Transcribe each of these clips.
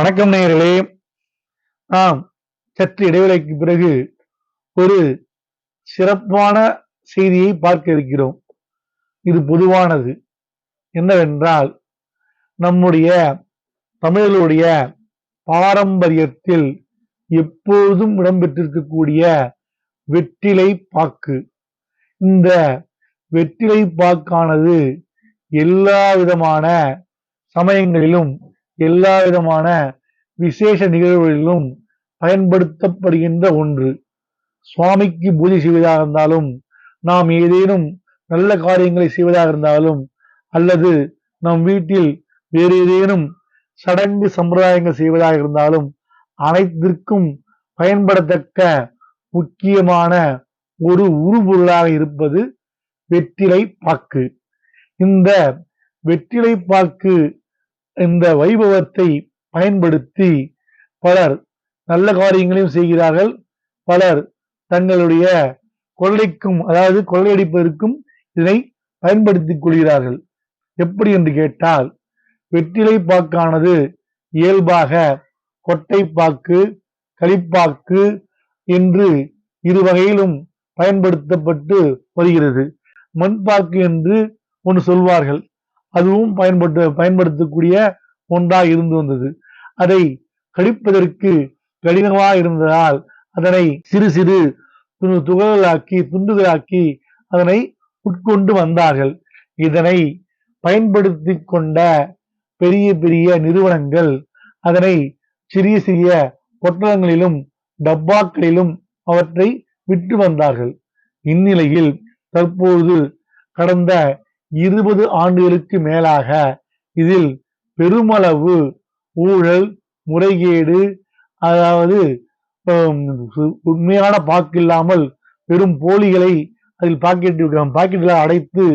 வணக்கம் நேயர்களே. நாம் சற்று இடைவேளைக்கு பிறகு ஒரு சிறப்பான செய்தியை பார்க்க இருக்கிறோம். இது பொதுவானது. என்னவென்றால் நம்முடைய தமிழர்களுடைய பாரம்பரியத்தில் எப்போதும் இடம்பெற்றிருக்கக்கூடிய வெற்றிலை பாக்கு. இந்த வெற்றிலை பாக்கானது எல்லா விதமான சமயங்களிலும் எல்லா விதமான விசேஷ நிகழ்வுகளிலும் பயன்படுத்தப்படுகின்ற ஒன்று. சுவாமிக்கு பூஜை செய்வதாக இருந்தாலும் நாம் ஏதேனும் நல்ல காரியங்களை செய்வதாக இருந்தாலும் அல்லது நம் வீட்டில் வேறு ஏதேனும் சடங்கு சம்பிரதாயங்கள் செய்வதாக இருந்தாலும் அனைத்திற்கும் பயன்படத்தக்க முக்கியமான ஒரு உருபொருளாக இருப்பது வெற்றிலை பாக்கு இந்த வெற்றிலை பாக்கு இந்த வைபவத்தை பயன்படுத்தி பலர் நல்ல காரியங்களையும் செய்கிறார்கள். பலர் தங்களுடைய கொள்ளைக்கும் அதாவது கொள்ளையடிப்பதற்கும் இதனை பயன்படுத்திக் கொள்கிறார்கள். எப்படி என்று கேட்டால் வெற்றிலை பாக்கானது இயல்பாக கொட்டைப்பாக்கு களிப்பாக்கு என்று இரு வகையிலும் பயன்படுத்தப்பட்டு வருகிறது. மண்பாக்கு என்று ஒன்று சொல்வார்கள். அதுவும் பயன்பட்டு பயன்படுத்தக்கூடிய ஒன்றாக இருந்து வந்தது. அதை கழிப்பதற்கு கடினமாக இருந்ததால் அதனை சிறு சிறு துகள்களாக்கி துண்டுகளாக்கி அதனை உட்கொண்டு வந்தார்கள். இதனை பயன்படுத்தி கொண்ட பெரிய பெரிய நிறுவனங்கள் அதனை சிறிய சிறிய பொட்டலங்களிலும் டப்பாக்களிலும் அவற்றை விற்று வந்தார்கள். இந்நிலையில் தற்போது கடந்த இருபது ஆண்டுகளுக்கு மேலாக இதில் பெருமளவு ஊழல் முறைகேடு அதாவது சு- உண்மையான பாக்கு இல்லாமல் பெரும் போலிகளை அதில் பாக்கெட் பாக்கெட்டில் அடைத்து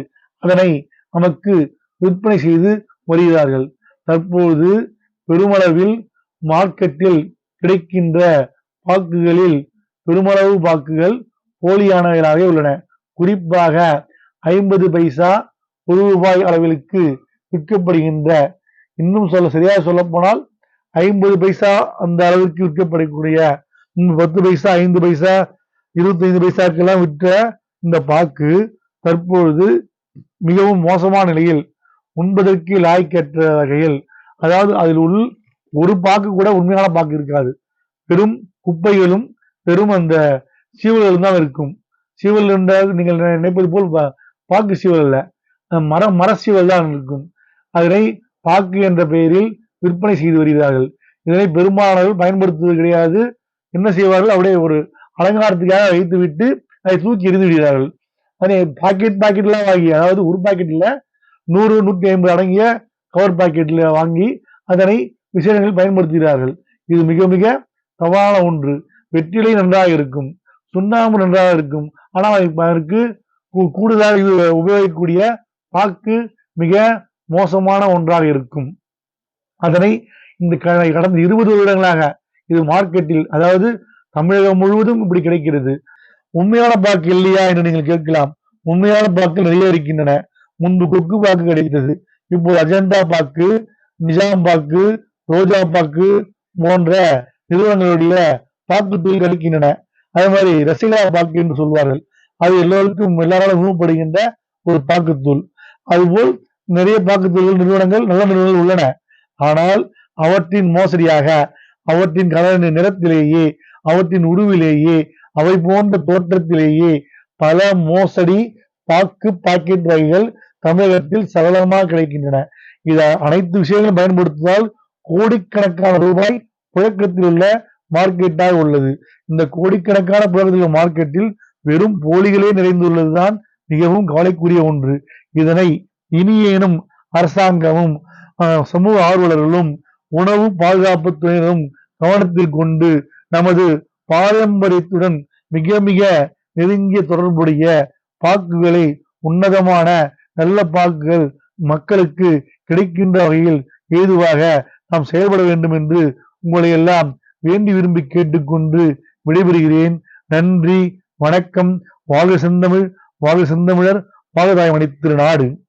அதனை நமக்கு விற்பனை செய்து வருகிறார்கள். தற்போது பெருமளவில் மார்க்கெட்டில் கிடைக்கின்ற பாக்குகளில் பெருமளவு பாக்குகள் போலியானவைகளாக உள்ளன. குறிப்பாக ஐம்பது பைசா ஒரு ரூபாய் அளவிற்கு விற்கப்படுகின்ற இன்னும் சொல்ல சரியாக சொல்ல போனால் ஐம்பது பைசா அந்த அளவிற்கு விற்கப்படக்கூடிய பத்து பைசா ஐந்து பைசா இருபத்தைந்து பைசாக்கெல்லாம் விற்ற இந்த பாக்கு தற்பொழுது மிகவும் மோசமான நிலையில் உண்பதற்கு லாய்க்கற்ற வகையில் அதாவது அதில் உள் ஒரு பாக்கு கூட உண்மையான பாக்கு இருக்காது. பெரும் குப்பைகளும் பெரும் அந்த சீவல்களும் தான் இருக்கும். சீவல் என்றால் நீங்கள் நினைப்பது போல் பாக்கு சீவல் இல்லை மர மரசீவல் தான் இருக்கும். அதனை பாக்கு என்ற பெயரில் விற்பனை செய்து வருகிறார்கள். இதனை பெரும்பாலானவர்கள் பயன்படுத்துவது கிடையாது. என்ன செய்வார்கள்? அப்படியே ஒரு அலங்காரத்துக்காக வைத்து விட்டு அதை தூக்கி எரிந்து விடுகிறார்கள். அதனை பாக்கெட் பாக்கெட்லாம் வாங்கி அதாவது ஒரு பாக்கெட்டில் நூறு நூற்றி ஐம்பது அடங்கிய கவர் பாக்கெட்டில் வாங்கி அதனை விசேஷங்களில் பயன்படுத்துகிறார்கள். இது மிக மிக தவறான ஒன்று. வெற்றிலை நன்றாக இருக்கும். சுண்ணாம்பு நன்றாக இருக்கும். ஆனால் அதற்கு- கூடுதலாக இது உபயோகிக்கக்கூடிய பாக்கு மிக மோசமான ஒன்றாக இருக்கும். அதனை இந்த கடந்த இருபது வருடங்களாக இது மார்க்கெட்டில் அதாவது தமிழகம் முழுவதும் இப்படி கிடைக்கிறது. உண்மையான பாக்கு இல்லையா என்று நீங்கள் கேட்கலாம். உண்மையான பாக்கு நிறைய இருக்கின்றன முன்பு கொக்கு பாக்கு கிடைத்தது. இப்போது அஜந்தா பாக்கு நிஜாம் பாக்கு ரோஜா பாக்கு போன்ற நிறுவனங்களுடைய பாக்குத்தூள் கிடைக்கின்றன. அதே மாதிரி ரசிகா பாக்கு என்று சொல்வார்கள். அது எல்லோருக்கும் எல்லாராலும் விரும்பப்படுகின்ற ஒரு பாக்குத்தூள் அதுபோல் நிறைய பாக்குத்தூள் நிறுவனங்கள் நல்ல நிறுவனங்கள் உள்ளன. ஆனால் அவற்றின் மோசடியாக அவற்றின் கலர் நிறத்திலேயே அவற்றின் உருவிலேயே அவை போன்ற தோற்றத்திலேயே பல மோசடி பாக்கு பாக்கெட் வகைகள் தமிழகத்தில் சரளமாக கிடைக்கின்றன. இதை அனைத்து விஷயங்களும் பயன்படுத்துவதால் கோடிக்கணக்கான ரூபாய் புழக்கத்தில் உள்ள மார்க்கெட்டாக உள்ளது. இந்த கோடிக்கணக்கான புழக்கத்தில் உள்ள மார்க்கெட்டில் வெறும் போலிகளே நிறைந்துள்ளதுதான் மிகவும் கவலைக்குரிய ஒன்று. இதனை இனியேனும் அரசாங்கமும் சமூக ஆர்வலர்களும் உணவு பாதுகாப்பு துறையினரும் கவனத்தில் கொண்டு நமது பாரம்பரியத்துடன் மிக மிக நெருங்கிய தொடர்புடைய பாக்குகளை உன்னதமான நல்ல பாக்குகள் மக்களுக்கு கிடைக்கின்ற வகையில் ஏதுவாக நாம் செயல்பட வேண்டும் என்று உங்களை எல்லாம் வேண்டி விரும்பி கேட்டுக்கொண்டு விடைபெறுகிறேன். நன்றி வணக்கம். வாழ்க செந்தமிழ் வாழ்க செந்தமிழர். வாழ்க மணி திருநாடு.